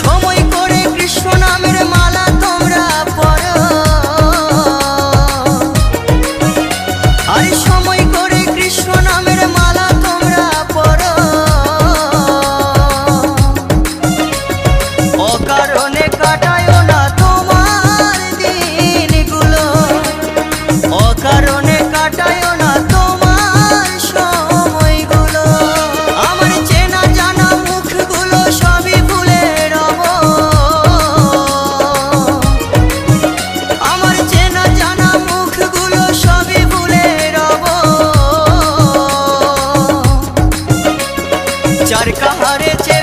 সময় করে কৃষ্ণ নামের মালা তোমরা পড়ো। আর সময় করে কৃষ্ণ নামের মালা তোমরা পড়ো। অকারণে কাট चार कहारे चे